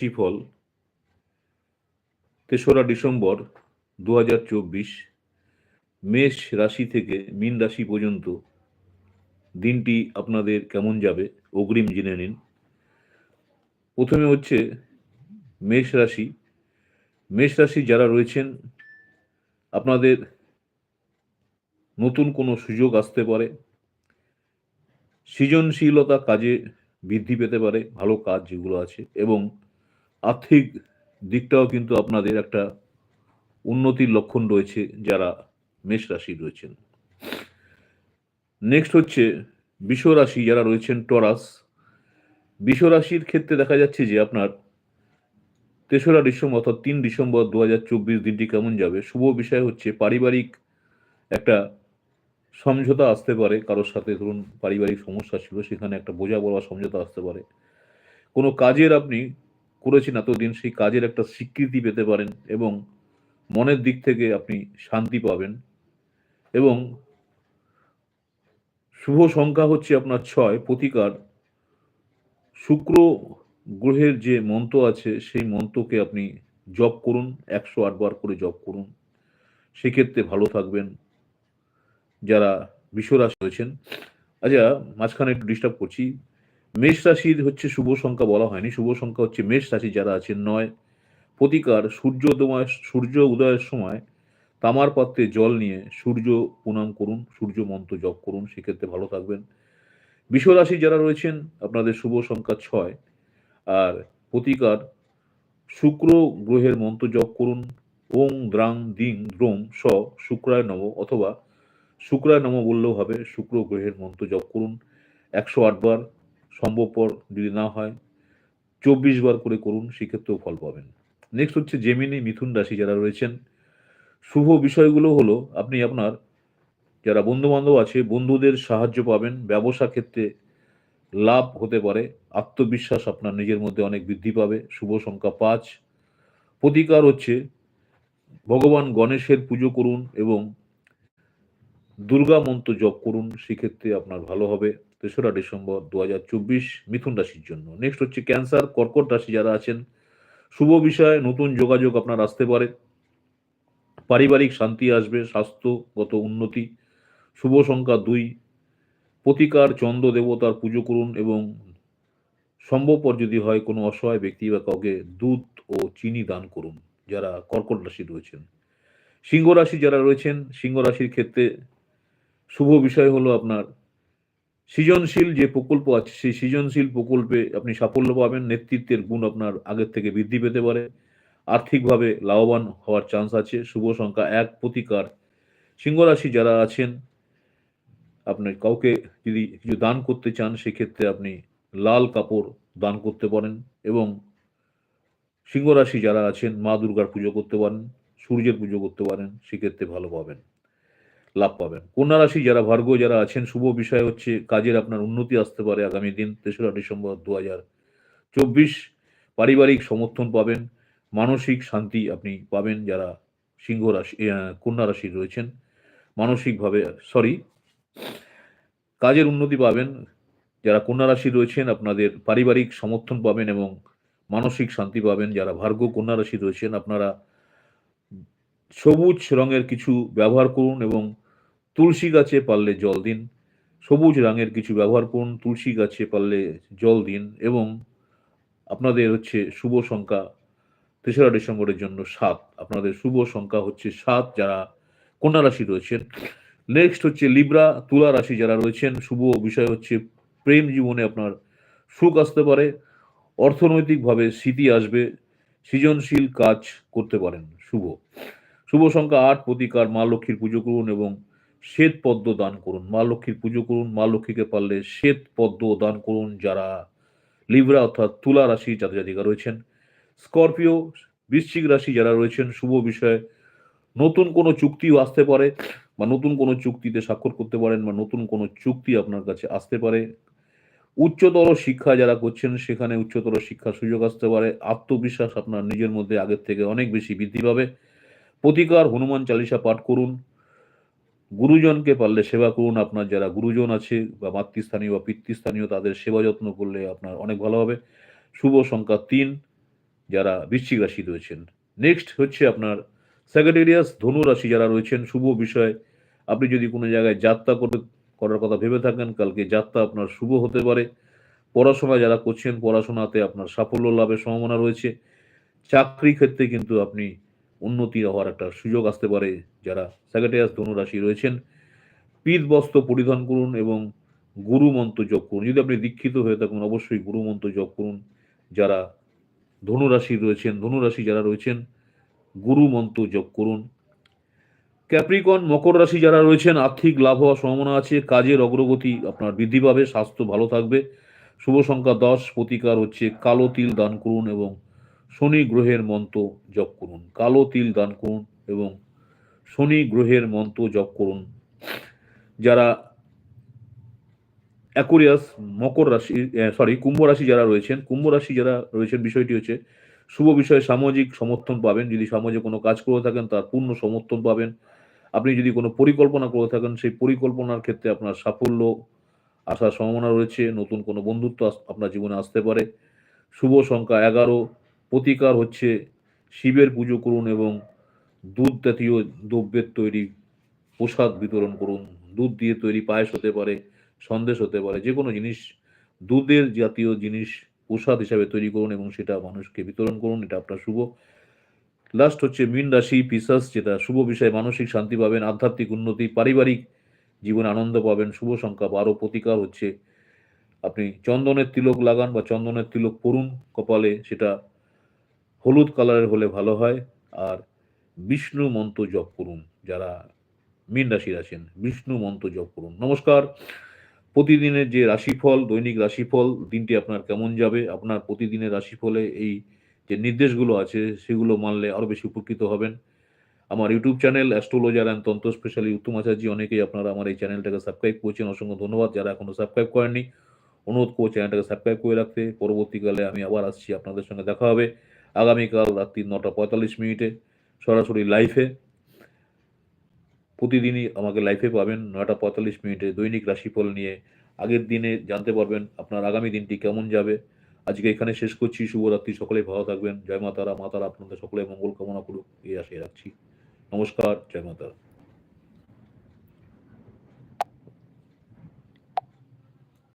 রাশিফল তেসরা ডিসেম্বর দু হাজার চব্বিশ, মেষ রাশি থেকে মীন রাশি পর্যন্ত দিনটি আপনাদের কেমন যাবে অগ্রিম জেনে নিন। প্রথমে হচ্ছে মেষ রাশি। মেষ রাশি যারা রয়েছেন, আপনাদের নতুন কোনো সুযোগ আসতে পারে। সৃজনশীলতা কাজে বৃদ্ধি পেতে পারে, ভালো কাজ যেগুলো আছে এবং আর্থিক দিকটাও কিন্তু আপনাদের একটা উন্নতির লক্ষণ রয়েছে যারা মেষ রাশি রয়েছেন। নেক্সট হচ্ছে বিষ রাশি যারা রয়েছেন টরাস। বিষ রাশির ক্ষেত্রে দেখা যাচ্ছে যে আপনার তেসরা ডিসেম্বর অর্থাৎ তিন ডিসেম্বর দু হাজার চব্বিশ দিনটি কেমন যাবে? শুভ বিষয় হচ্ছে পারিবারিক একটা সমঝোতা আসতে পারে, কারোর সাথে ধরুন পারিবারিক সমস্যা ছিল, সেখানে একটা বোঝা বলা সমঝোতা আসতে পারে। কোনো কাজের আপনি করেছেন, এতদিন সেই কাজের একটা স্বীকৃতি পেতে পারেন এবং মনের দিক থেকে আপনি শান্তি পাবেন। এবং শুভ সংখ্যা হচ্ছে আপনার ছয়, প্রতিকার। শুক্র গ্রহের যে মন্ত্র আছে, সেই মন্ত্রকে আপনি জপ করুন, একশো আটবার করে জপ করুন। সেক্ষেত্রে ভালো থাকবেন। যারা বিশ্বরাশি রয়েছেন আচ্ছা মাঝখানে একটু ডিস্টার্ব করছি। মেষ রাশির হচ্ছে শুভ সংখ্যা বলা হয়নি। শুভ সংখ্যা হচ্ছে মেষ রাশি যারা আছেন নয়। প্রতিকার, সূর্য উদয়, সূর্য উদয়ের সময় তামার পাত্রে জল নিয়ে সূর্য প্রণাম করুন, সূর্য মন্ত্র জপ করুন, সেক্ষেত্রে ভালো থাকবেন। বিশ্বরাশি যারা রয়েছেন, আপনাদের শুভ সংখ্যা ছয়। আর প্রতিকার, শুক্র গ্রহের মন্ত্র জপ করুন, ওং দ্রাং দিং দ্রোম স শুক্রায় নব অথবা শুক্রায় নম বললেও হবে, শুক্র গ্রহের মন্ত্র জপ করুন। একশো আটবার সম্ভবপর যদি না হয়, চব্বিশ বার করে করুন, সেক্ষেত্রেও ফল পাবেন। নেক্সট হচ্ছে জেমিনি মিথুন রাশি যারা রয়েছেন। শুভ বিষয়গুলো হলো, আপনি আপনার যারা বন্ধু বান্ধব আছে, বন্ধুদের সাহায্য পাবেন, ব্যবসা ক্ষেত্রে লাভ হতে পারে, আত্মবিশ্বাস আপনার নিজের মধ্যে অনেক বৃদ্ধি পাবে, শুভ সংখ্যা পাঁচ। প্রতিকার হচ্ছে, ভগবান গণেশের পুজো করুন এবং দুর্গা মন্ত্র জপ করুন, সেক্ষেত্রে আপনার ভালো হবে। তেসরা ডিসেম্বর দু হাজার চব্বিশ, মিথুন রাশির জন্য। নেক্সট হচ্ছে ক্যান্সার কর্কট রাশি যারা আছেন, শুভ বিষয়ে নতুন যোগাযোগ আপনার আসতে পারে। পারিবারিক শান্তি আসবে, স্বাস্থ্যগত উন্নতি। শুভ সংখ্যা দুই, প্রতিকার চন্দ্র দেবতার পুজো করুন এবং সম্ভবপর যদি হয় কোনো অসহায় ব্যক্তি বা কাউকে দুধ ও চিনি দান করুন, যারা কর্কট রাশি রয়েছেন। সিংহ রাশি যারা রয়েছেন, সিংহ রাশির ক্ষেত্রে শুভ বিষয় হলো আপনার সৃজনশীল যে প্রকল্প আছে, সেই সৃজনশীল প্রকল্পে আপনি সাফল্য পাবেন, নেতৃত্বের গুণ আপনার আগের থেকে বৃদ্ধি পেতে পারে, আর্থিকভাবে লাভবান হওয়ার চান্স আছে, শুভ সংখ্যা এক, প্রতিকার। সিংহ রাশি যারা আছেন, আপনি কাউকে যদি কিছু দান করতে চান, সেক্ষেত্রে আপনি লাল কাপড় দান করতে পারেন এবং সিংহরাশি যারা আছেন, মা দুর্গার পুজো করতে পারেন, সূর্যের পুজো করতে পারেন, সেক্ষেত্রে ভালো পাবেন। লাভ পাবেন। কন্যা রাশি যারা ভার্গ যারা আছেন, শুভ বিষয় হচ্ছে কাজের আপনার উন্নতি আসতে পারে আগামী দিন, তেসরা ডিসেম্বর দু হাজার চব্বিশ। পারিবারিক সমর্থন পাবেন, মানসিক শান্তি আপনি পাবেন যারা সিংহ রাশি কন্যা রাশি রয়েছেন। মানসিকভাবে, সরি, কাজের উন্নতি পাবেন, যারা কন্যা রাশি রয়েছেন, আপনাদের পারিবারিক সমর্থন পাবেন এবং মানসিক শান্তি পাবেন। যারা ভার্গ কন্যা রাশি রয়েছেন, আপনারা সবুজ রঙের কিছু ব্যবহার করুন এবং তুলসী গাছে পারলে জল দিন, সবুজ রঙের কিছু ব্যবহার করুন, তুলসী গাছে পারলে জল দিন এবং আপনাদের হচ্ছে শুভ সংখ্যা তেসরা ডিসেম্বরের জন্য সাত। আপনাদের শুভ সংখ্যা হচ্ছে সাত যারা কন্যা রাশি রয়েছেন। নেক্সট হচ্ছে লিব্রা তুলা রাশি যারা রয়েছেন, শুভ বিষয় হচ্ছে প্রেম জীবনে আপনার সুখ আসতে পারে, অর্থনৈতিকভাবে স্মৃতি আসবে, সৃজনশীল কাজ করতে পারেন, শুভ। শুভ সংখ্যা আট, প্রতিকার, মা লক্ষ্মীর পুজো করুন এবং শ্বেত পদ্ম দান করুন, মা লক্ষ্মীর পুজো করুন, মা লক্ষ্মীকে পারলে শ্বেত পদ্ম দান করুন যারা লিব্রা অর্থাৎ তুলা রাশি জাতি জাতিকা রয়েছেন। স্করপিও, বৃশ্চিক রাশি যারা রয়েছেন, শুভ বিষয়ে নতুন কোনো চুক্তিও আসতে পারে বা নতুন কোনো চুক্তিতে স্বাক্ষর করতে পারেন বা নতুন কোনো চুক্তি আপনার কাছে আসতে পারে। উচ্চতর শিক্ষা যারা করছেন, সেখানে উচ্চতর শিক্ষার সুযোগ আসতে পারে। আত্মবিশ্বাস আপনার নিজের মধ্যে আগের থেকে অনেক বেশি বৃদ্ধি পাবে। প্রতিকার, হনুমান চালিসা পাঠ করুন। গুরুজনকে পারলে সেবা করুন। আপনার যারা গুরুজন আছে বা মাতৃস্থানীয় বা পিতৃস্থানীয়, তাদের সেবা যত্ন করলে আপনার অনেক ভালো হবে। শুভ সংখ্যা তিন, যারা বৃশ্চিক রাশি রয়েছেন। নেক্সট হচ্ছে আপনার স্যাগেটেরিয়াস ধনু রাশি যারা রয়েছেন, শুভ বিষয়। আপনি যদি কোনো জায়গায় যাত্রা করে করার কথা ভেবে থাকেন, কালকে যাত্রা আপনার শুভ হতে পারে। পড়াশোনা যারা করছেন, পড়াশোনাতে আপনার সাফল্য লাভের সম্ভাবনা রয়েছে। চাকরি ক্ষেত্রে কিন্তু আপনি উন্নতি হওয়ার একটা সুযোগ আসতে পারে। যারা স্যাগেটেরিয়াস ধনু রাশি রয়েছেন পিত বস্ত্র পরিধান করুন এবং গুরু মন্ত্র জপ করুন। যদি আপনি দীক্ষিত হয়ে থাকুন, অবশ্যই গুরু মন্ত্র জপ করুন। যারা ধনুরাশি রয়েছেন, ধনুরাশি যারা রয়েছেন গুরু মন্ত্র জপ করুন। ক্যাপ্রিকন, মকর রাশি যারা রয়েছেন, আর্থিক লাভ হওয়ার সম্ভাবনা আছে। কাজের অগ্রগতি আপনার বৃদ্ধি পাবে, স্বাস্থ্য ভালো থাকবে। শুভ সংখ্যা দশ, প্রতিকার হচ্ছে কালো তিল দান করুন এবং শনি গ্রহের মন্ত্র জপ করুন, কালো তিল দান করুন এবং শনি গ্রহের মন্ত্র জপ করুন। যারা অ্যাকুরিয়াস মকর রাশি সরি কুম্ভ রাশি যারা রয়েছেন, কুম্ভ রাশি যারা রয়েছেন, বিষয়টি হচ্ছে শুভ বিষয়ে সামাজিক সমর্থন পাবেন। যদি সমাজে কোনো কাজ করে থাকেন, তার পূর্ণ সমর্থন পাবেন। আপনি যদি কোনো পরিকল্পনা করে থাকেন, সেই পরিকল্পনার ক্ষেত্রে আপনার সাফল্য আসার সম্ভাবনা রয়েছে। নতুন কোনো বন্ধুত্ব আপনার জীবনে আসতে পারে। শুভ সংখ্যা এগারো প্রতিকার হচ্ছে শিবের পুজো করুন এবং দুধ জাতীয় দ্রব্যের তৈরি প্রসাদ বিতরণ করুন। দুধ দিয়ে তৈরি পায়েস হতে পারে, সন্দেশ হতে পারে যে কোনো জিনিস, দুধের জাতীয় জিনিস প্রসাদ হিসাবে তৈরি করুন এবং সেটা মানুষকে বিতরণ করুন, এটা আপনার শুভ। লাস্ট হচ্ছে মীন রাশি পিসাস যেটা শুভ বিষয়ে মানসিক শান্তি পাবেন, আধ্যাত্মিক উন্নতি, পারিবারিক জীবনে আনন্দ পাবেন, শুভ সংখ্যা বারো, প্রতিকার হচ্ছে। আপনি চন্দনের তিলক লাগান বা চন্দনের তিলক পরুন কপালে, সেটা হলুদ কালারের হলে ভালো হয়। আর বিষ্ণু মন্ত্র জপ করুন, যারা মীন রাশির আছেন, বিষ্ণু মন্ত্র জপ করুন। নমস্কার। প্রতিদিনের যে রাশিফল, দৈনিক রাশিফল, দিনটি আপনার কেমন যাবে? আপনার প্রতিদিনের রাশিফলে এই যে নির্দেশগুলো আছে, সেগুলো মানলে আরও বেশি উপকৃত হবেন। আমার YouTube channel, astrologer and tantra specially Uttam Acharya, অনেকেই আপনারা আমার এই চ্যানেলটাকে সাবস্ক্রাইব করেছেন। অসংখ্য ধন্যবাদ যারা এখনও সাবস্ক্রাইব করেননি। অনুরোধ করব চ্যানেলটাকে সাবস্ক্রাইব করে রাখতে। পরবর্তীকালে আমি আবার আসছি, আপনাদের সঙ্গে দেখা হবে। আগামীকাল রাত্রি নটা পঁয়তাল্লিশ মিনিটে সরাসরি লাইফে প্রতিদিনই আমাকে লাইফে পাবেন নয়টা পঁয়তাল্লিশ মিনিটে দৈনিক রাশিফল নিয়ে। আগের দিনে জানতে পারবেন আপনার আগামী দিনটি কেমন যাবে। আজকে এখানে শেষ করছি, শুভরাত্রি সকলে ভালো থাকবেন। জয় মাতারা মাতারা আপনাদের সকলে মঙ্গল কামনা করুক, এই আশায় রাখছি। নমস্কার, জয় মাতারা।